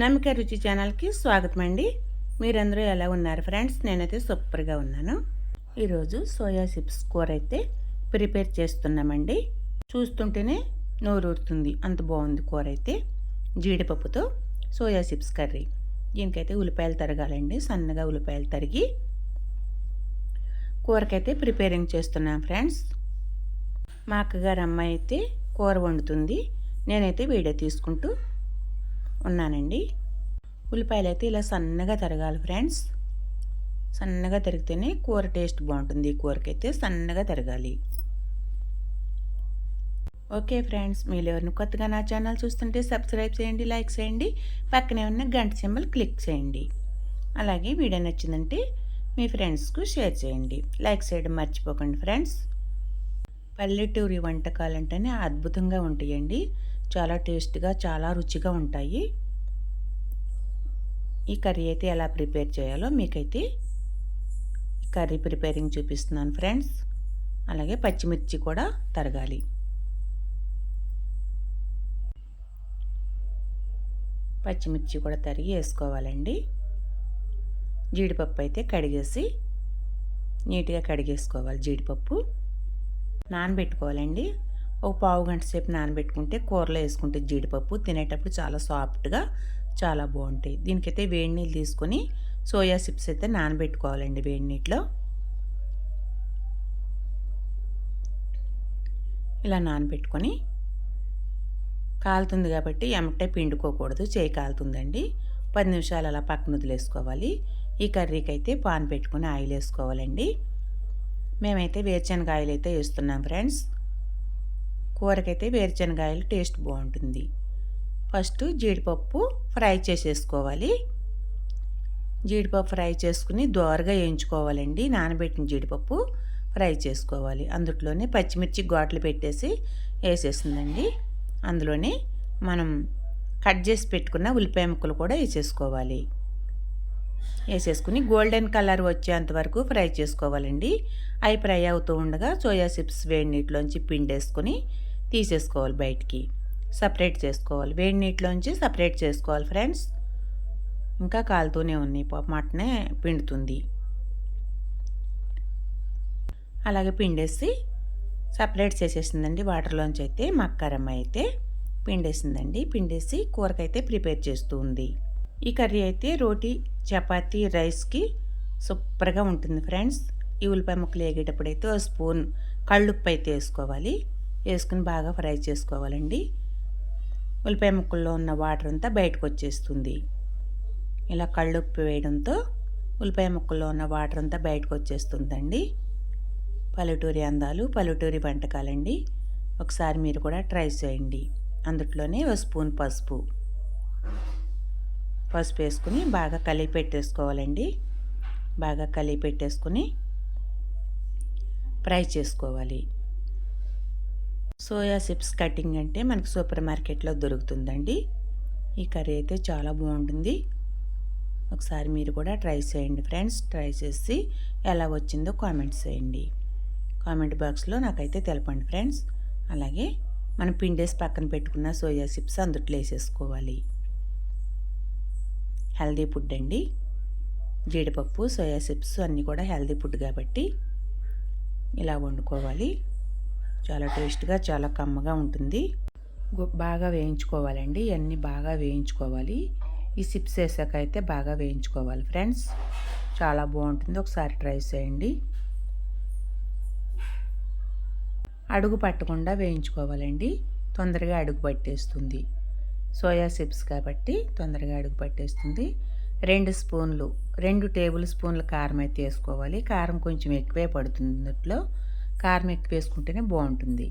నమ్మక రుచి ఛానల్కి స్వాగతం అండి మీరందరూ ఎలా ఉన్నారు ఫ్రెండ్స్? నేనైతే సూపర్గా ఉన్నాను. ఈరోజు సోయా చిప్స్ కూర అయితే ప్రిపేర్ చేస్తున్నామండి. చూస్తుంటేనే నోరూరుతుంది. అంత బాగుంది కూర అయితే జీడిపప్పుతో సోయా చిప్స్ కర్రీ. దీనికైతే ఉల్లిపాయలు తరగాలండి. సన్నగా ఉల్లిపాయలు తరిగి కూరకైతే ప్రిపేరింగ్ చేస్తున్నాం ఫ్రెండ్స్. మా అక్కగారు అమ్మాయి అయితే కూర వండుతుంది. నేనైతే వీడియో తీసుకుంటూ ఉన్నానండి. ఉల్లిపాయలు అయితే ఇలా సన్నగా తరగాలి ఫ్రెండ్స్. సన్నగా తరిగితేనే కూర టేస్ట్ బాగుంటుంది. ఈ కూరకైతే సన్నగా తరగాలి. ఓకే ఫ్రెండ్స్ మీరు ఎవరిని కొత్తగా నా ఛానల్ చూస్తుంటే సబ్స్క్రైబ్ చేయండి లైక్ చేయండి. పక్కనే ఉన్న గంట సింబల్ క్లిక్ చేయండి. అలాగే వీడియో నచ్చిందంటే మీ ఫ్రెండ్స్కు షేర్ చేయండి. లైక్ చేయడం మర్చిపోకండి ఫ్రెండ్స్. పల్లెటూరి వంటకాలు అంటేనే అద్భుతంగా ఉంటాయండి. చాలా టేస్ట్గా చాలా రుచిగా ఉంటాయి. ఈ కర్రీ అయితే ఎలా ప్రిపేర్ చేయాలో మీకైతే కర్రీ ప్రిపేరింగ్ చూపిస్తున్నాను ఫ్రెండ్స్. అలాగే పచ్చిమిర్చి కూడా తరగాలి. పచ్చిమిర్చి కూడా తరిగి వేసుకోవాలండి. జీడిపప్పు అయితే కడిగేసి నీట్గా కడిగేసుకోవాలి జీడిపప్పు. నానబెట్టుకోవాలండి. ఒక పావు గంట సేపు నానబెట్టుకుంటే కూరలో వేసుకుంటే జీడిపప్పు తినేటప్పుడు చాలా సాఫ్ట్గా చాలా బాగుంటాయి. దీనికైతే వేడి నీళ్ళు తీసుకొని సోయా చిప్స్ అయితే నానబెట్టుకోవాలండి వేడి నీటిలో. ఇలా నానబెట్టుకొని కాలుతుంది కాబట్టి ఎమటే పిండుకోకూడదు చేయి కాలుతుందండి. పది నిమిషాలు అలా పక్కన వదిలేసుకోవాలి. ఈ కర్రీకి అయితే పాన్ పెట్టుకొని ఆయిల్ వేసుకోవాలండి. మేమైతే వేరుశనగాయలు అయితే వేస్తున్నాం ఫ్రెండ్స్. కూరకైతే వేరుశనగాయలు టేస్ట్ బాగుంటుంది. ఫస్ట్ జీడిపప్పు ఫ్రై చేసేసుకోవాలి. జీడిపప్పు ఫ్రై చేసుకుని దోరగా వేయించుకోవాలండి. నానబెట్టిన జీడిపప్పు ఫ్రై చేసుకోవాలి. అందులోనే పచ్చిమిర్చి ఘాట్లు పెట్టేసి వేసేసిందండి అందులోనే మనం కట్ చేసి పెట్టుకున్న ఉల్లిపాయ ముక్కలు కూడా వేసేసుకోవాలి. వేసేసుకుని గోల్డెన్ కలర్ వచ్చేంత వరకు ఫ్రై చేసుకోవాలండి. అవి ఫ్రై అవుతూ ఉండగా సోయా చిప్స్ వేడి నీటిలోంచి పిండేసుకొని తీసేసుకోవాలి బయటికి. సపరేట్ చేసుకోవాలి. వేడి నీటిలోంచి సపరేట్ చేసుకోవాలి ఫ్రెండ్స్. ఇంకా కాలుతూనే ఉన్నాయి మటనే పిండుతుంది. అలాగే పిండేసి సపరేట్ చేసేసిందండి. వాటర్లోంచి అయితే మక్కరమ్మ అయితే పిండేసిందండి. పిండేసి కూరకైతే ప్రిపేర్ చేస్తూ ఉంది. ఈ కర్రీ అయితే రోటీ చపాతీ రైస్కి సూపర్గా ఉంటుంది ఫ్రెండ్స్. ఈ ఉల్లిపాయ ముక్కలు వేగేటప్పుడు అయితే ఒక స్పూన్ కళ్ళుప్పు అయితే వేసుకోవాలి. వేసుకుని బాగా ఫ్రై చేసుకోవాలండి. ఉల్లిపాయ ముక్కల్లో ఉన్న వాటర్ అంతా బయటకు వచ్చేస్తుంది. ఇలా కళ్ళుప్పు వేయడంతో ఉల్లిపాయ ముక్కల్లో ఉన్న వాటర్ అంతా బయటకు వచ్చేస్తుందండి. పల్లెటూరి అందాలు పల్లెటూరి వంటకాలండి. ఒకసారి మీరు కూడా ట్రై చేయండి. అందుట్లోనే ఒక స్పూన్ పసుపు. పసుపు వేసుకుని బాగా కలిపి పెట్టేసుకోవాలండి. బాగా కలిపి పెట్టేసుకుని ఫ్రై చేసుకోవాలి. సోయా చిప్స్ కటింగ్ అంటే మనకు సూపర్ మార్కెట్లో దొరుకుతుందండి. ఈ కర్రీ అయితే చాలా బాగుంటుంది. ఒకసారి మీరు కూడా ట్రై చేయండి ఫ్రెండ్స్. ట్రై చేసి ఎలా వచ్చిందో కామెంట్స్ చేయండి. కామెంట్ బాక్స్లో నాకైతే తెలపండి ఫ్రెండ్స్. అలాగే మనం పిండేసి పక్కన పెట్టుకున్న సోయా చిప్స్ అందుట్లో వేసేసుకోవాలి. హెల్దీ ఫుడ్ అండి. జీడిపప్పు సోయా చిప్స్ అన్నీ కూడా హెల్దీ ఫుడ్ కాబట్టి ఇలా వండుకోవాలి. చాలా టేస్ట్గా చాలా కమ్మగా ఉంటుంది. బాగా వేయించుకోవాలండి. ఇవన్నీ బాగా వేయించుకోవాలి. ఈ సిప్స్ వేసాక అయితే బాగా వేయించుకోవాలి ఫ్రెండ్స్. చాలా బాగుంటుంది. ఒకసారి ట్రై చేయండి. అడుగు పట్టకుండా వేయించుకోవాలండి. తొందరగా అడుగు పట్టేస్తుంది. సోయా చిప్స్ కాబట్టి తొందరగా అడుగు పట్టేస్తుంది. రెండు స్పూన్లు రెండు టేబుల్ స్పూన్ల కారం అయితే వేసుకోవాలి. కారం కొంచెం ఎక్కువే పడుతుంది ఇందులో. కారం ఎక్కువ వేసుకుంటేనే బాగుంటుంది.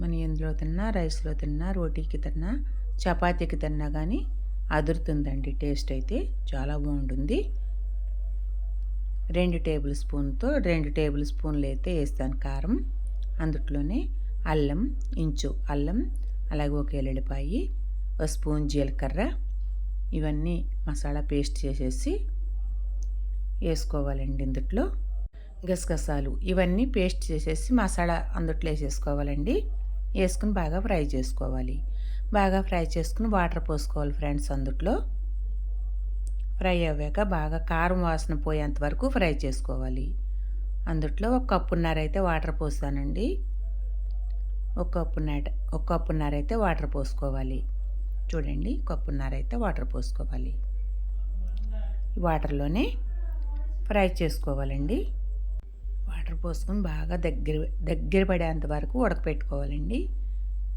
మనం ఎందులో తిన్నా రైస్లో తిన్నా రోటీకి తిన్నా చపాతీకి తిన్నా కానీ అదురుతుందండి. టేస్ట్ అయితే చాలా బాగుంటుంది. రెండు టేబుల్ స్పూన్తో రెండు టేబుల్ స్పూన్లు అయితే వేస్తాను కారం. అందుట్లోనే అల్లం ఇంచు అల్లం అలాగే ఒక ఎల్లుడిపాయి ఒక స్పూన్ జీలకర్ర ఇవన్నీ మసాలా పేస్ట్ చేసేసి వేసుకోవాలండి ఇందుట్లో. గసగసాలు ఇవన్నీ పేస్ట్ చేసేసి మసాలా అందుట్లో వేసేసుకోవాలండి. వేసుకుని బాగా ఫ్రై చేసుకోవాలి. బాగా ఫ్రై చేసుకుని వాటర్ పోసుకోవాలి ఫ్రెండ్స్ అందుట్లో. ఫ్రై అవ్వాక బాగా కారం వాసన పోయేంత వరకు ఫ్రై చేసుకోవాలి. అందుట్లో ఒక కప్పున్నర అయితే వాటర్ పోస్తానండి ఒక కప్పున్నర ఒక కప్పున్నర అయితే వాటర్ పోసుకోవాలి. చూడండి కప్పున్నర అయితే వాటర్ పోసుకోవాలి. వాటర్లోనే ఫ్రై చేసుకోవాలండి. వాటర్ పోసుకొని బాగా దగ్గర దగ్గర పడేంత వరకు ఉడకపెట్టుకోవాలండి.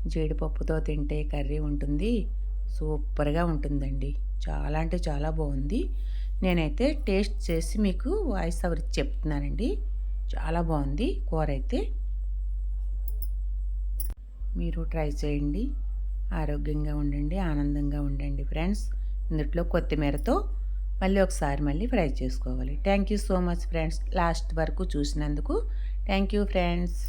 జీడిపప్పుతో తింటే కర్రీ ఉంటుంది. సూపర్గా ఉంటుందండి. చాలా అంటే చాలా బాగుంది. నేనైతే టేస్ట్ చేసి మీకు వాయిస్ ఓవర్ చెప్తున్నానండి. చాలా బాగుంది కూర అయితే. మీరు ట్రై చేయండి. ఆరోగ్యంగా ఉండండి ఆనందంగా ఉండండి ఫ్రెండ్స్. ఇందులో కొత్తిమీరతో మళ్ళీ ఒకసారి మళ్ళీ ఫ్రై చేసుకోవాలి. Thank you so much friends last వరకు చూసినందుకు థ్యాంక్ యూ ఫ్రెండ్స్